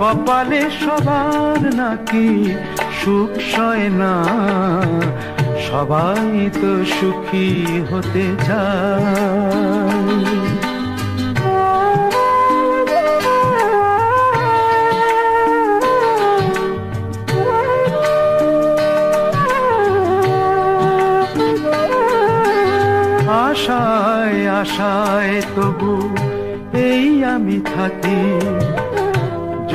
কপালে সবার নাকি সুখ সয় না? সবাই তো সুখী হতে চায়। আশায় আশায় তবু এই আমি থাকি।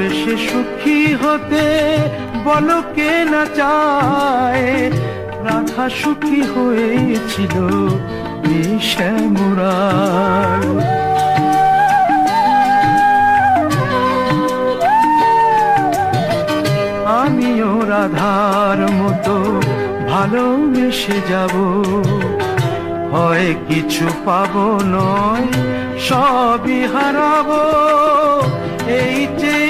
ভালোবেসে সুখী হতে বলো কে না চায়। রাধা সুখী হয়েছিল এই আমিও রাধার মতো ভালোবেসে যাব। হয় কিছু পাব নয়, সবই হারাবো। এই যে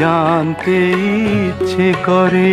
জানতে ইচ্ছে করে।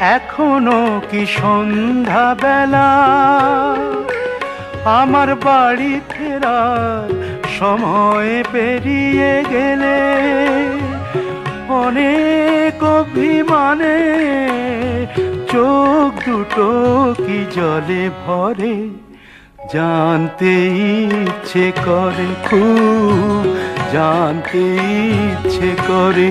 এখনও কি সন্ধ্যা বেলা আমার বাড়ি ফেরার সময় পেরিয়ে গেলে অনেক অভিমানে চোখ দুটো কি জলে ভরে জানতে ইচ্ছে করে, খুব জানতে ইচ্ছে করে।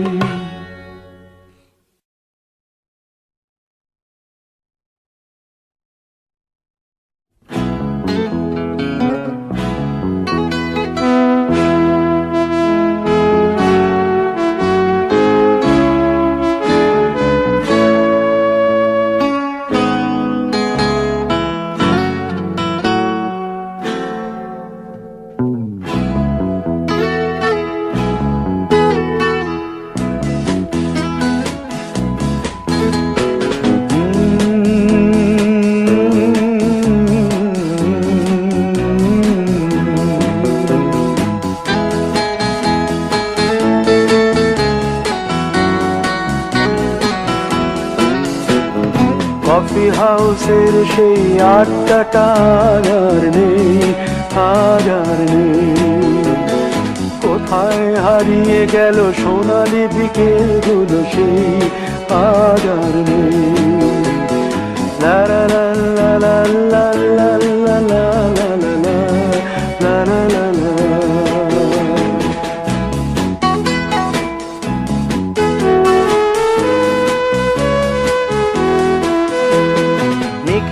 আমাদের সেই আটটা আর নেই আর নেই। কোথায় হারিয়ে গেল সোনালি বিকেলগুলো সেই আর নেই। লা লা লা লা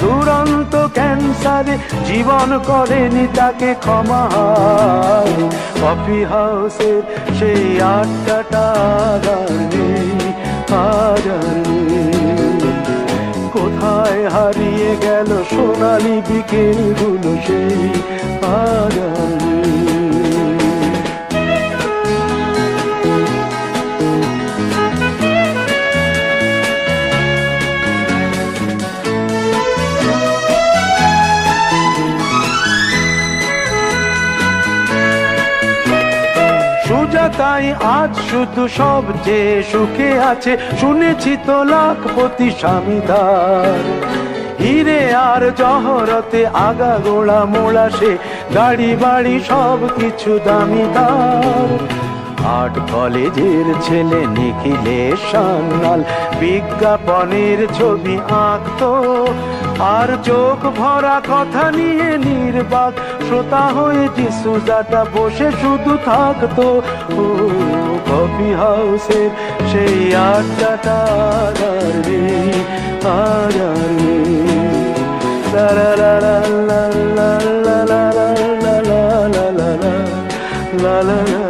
দুরন্ত ক্যান্সারে জীবন করেনি তাকে ক্ষমা কফি হাউসের সেই আটটা কোথায় হারিয়ে গেল সোনালি বিকেলগুলো সেই আজ সুজাতাই আজ শুধু সবচেয়ে সুখে আছে, শুনেছি তো লাখপতি স্বামীদার। হিরে আর জহরতে আগা গোড়া মোড়া সে গাড়ি বাড়ি সব কিছু দামিদার আর্ট কলেজের ছেলে নিখিলেশ সান্যাল বিজ্ঞাপনের ছবি আঁকতো আর চোখ ভরা কথা নিয়ে নির্বাক শ্রোতা হয়ে যিশুদাটা বসে শুধু থাকতো কফি হাউসের সেই আড্ডাটা আর নেই আর আর নেই লা লা লা লা লা লা লা লা লা লা লা লা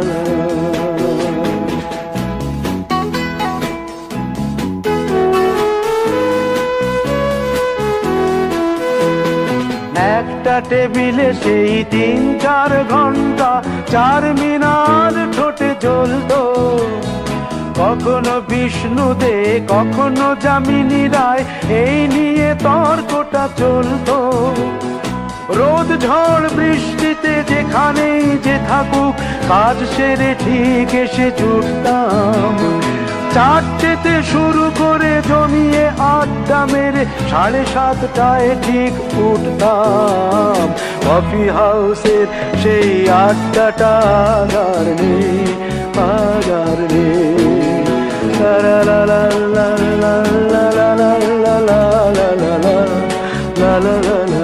টেবিলে সেই তিন চার ঘণ্টা, চার মিনার ঠোঁটে জ্বলতো। কখনো বিষ্ণু দে কখনো যামিনী রায়, এই নিয়ে তর্কটা চলতো। রোদ, ঝড়, বৃষ্টিতে যেখানেই যে থাকুক, কাজ সেরে ঠিক এসে জুটতাম চারটেতে শুরু করে জমিয়ে আড্ডা মেরে সাড়ে সাতটায় ঠিক উঠতাম। কফি হাউসের সেই আড্ডাটা আগার নেই আগার নেই। লা লা লা লা লা লা লা লা লা লা লা লা লা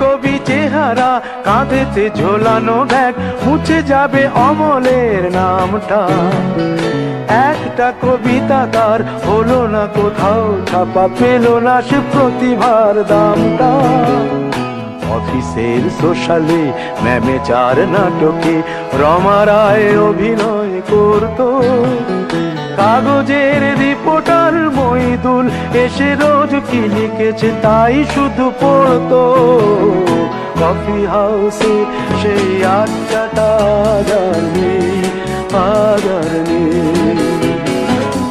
কবি চেহারা, কাঁধেতে ঝোলানো ব্যাগ, মুছে যাবে অমলের নামটা। একটা কবিতা তার হলো না কোথাও, ছাপা পেল না সে প্রতিভার দামটা। অফিসের সোশ্যালে ম্যামে চার নাটকে রমা রায় অভিনয় করতো। কাগজের রিপোর্টার মইদুল এসে রোজ কি লিখেছে তাই শুধু পড়তো। কফি হাউসে সেই আড্ডাটা জানি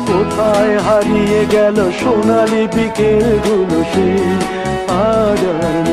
কোথায় হারিয়ে গেল সোনালি বিকেলগুলো সেই আগার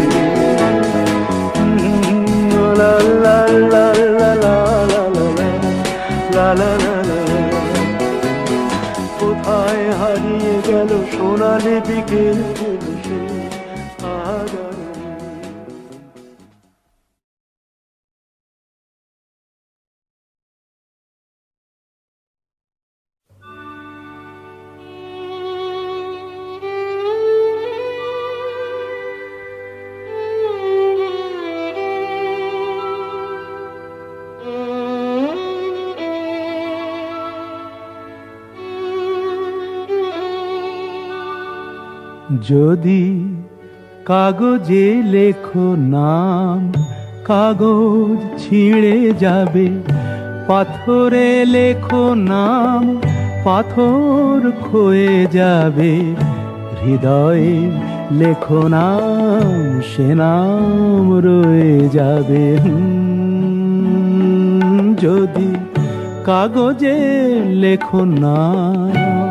সোনালি বিকেল আগার যদি কাগজে লেখো নাম, কাগজ ছিঁড়ে যাবে। পাথরে লেখো নাম, পাথর ক্ষয়ে যাবে। হৃদয়ে লেখো নাম, সে নাম রয়ে যাবে। যদি কাগজে লেখো নাম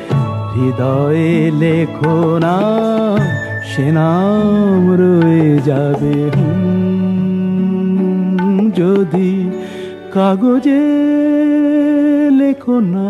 হৃদয়ে লেখো না সে নাম রয়ে যাবে। যদি কাগজে লেখো না।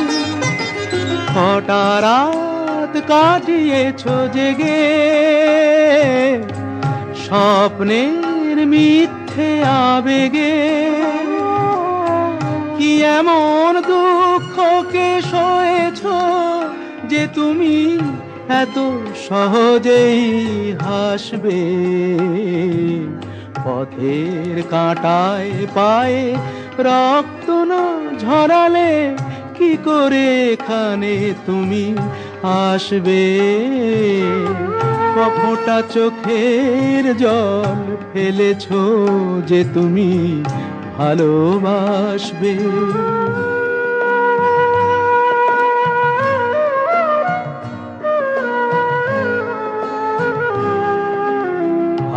কটা রাত কাটিয়েছো জেগে। স্বপ্নের মিথ্যে আবেগে। কি এমন দুঃখকে সয়েছ যে তুমি এত সহজেই হাসবে? পথের কাঁটায় পায়ে রক্ত না ঝরালে কি করে এখানে তুমি আসবে? কফটা চোখের জল ফেলেছো যে তুমি ভালোবাসবে।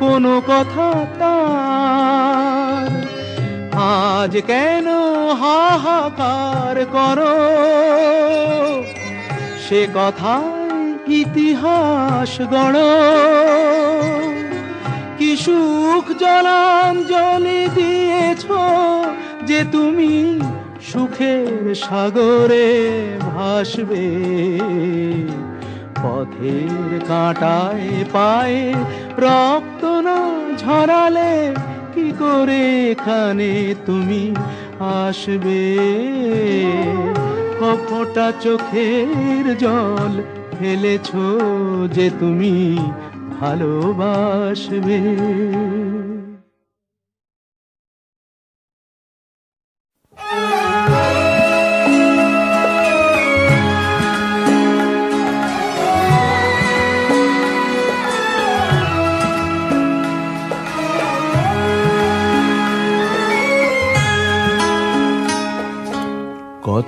কোনো কথা তার। আজ কেন হাহাকার করো? সে কথায় ইতিহাস গড়। কি সুখ জলাঞ্জলি দিয়েছ যে তুমি সুখের সাগরে ভাসবে? পথের কাঁটায় পায়ে রক্ত না ঝরালে কি করে এখানে তুমি আসবে? কপটা চোখের জল ফেলেছো যে তুমি ভালোবাসবে।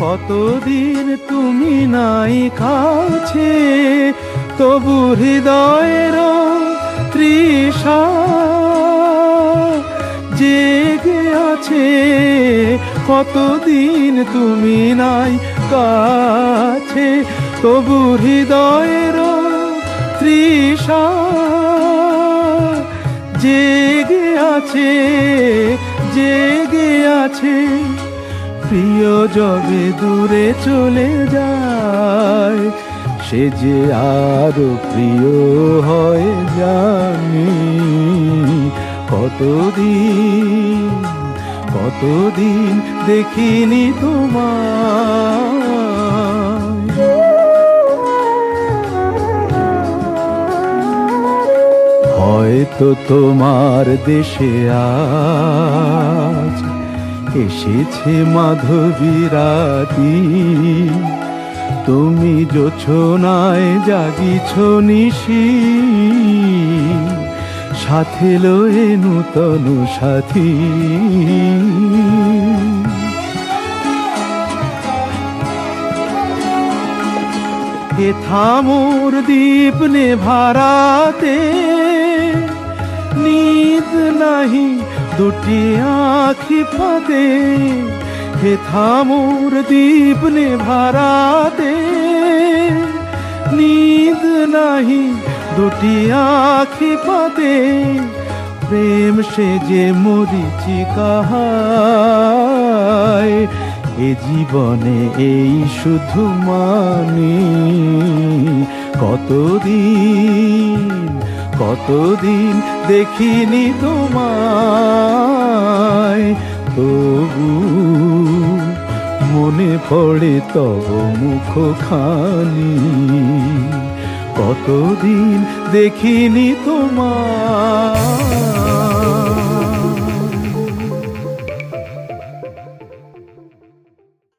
কতদিন তুমি নাই কাছে, তবু হৃদয়ের তৃষা জেগে আছে। কতদিন তুমি নাই কাছে, তবু হৃদয়ের তৃষা জেগে আছে জেগে আছে। প্রিয় যবে দূরে চলে যায়, সে যে আরও প্রিয় হয় জানি। কতদিন কতদিন দেখিনি তোমার হয়তো তোমার দেশে আজ এসেছে মাধবী রাতি তুমি যোছনায় জাগিছ নিশি। সাথে লয়ে নূতন সাথী। এ থামোর দীপ নে ভারাতে নিদ নাহি দুটি আখি পাতে হে থামুর দীপ ভারাতে নিদ নাহি দুটি আখি পাতে প্রেম সে যে মরিচি কাহায়। এ জীবনে এই শুধু মানি, কতদিন কতদিন দেখিনি তোমায় তবু মনে পড়ে তব মুখ খানি কতদিন দেখিনি তোমায়।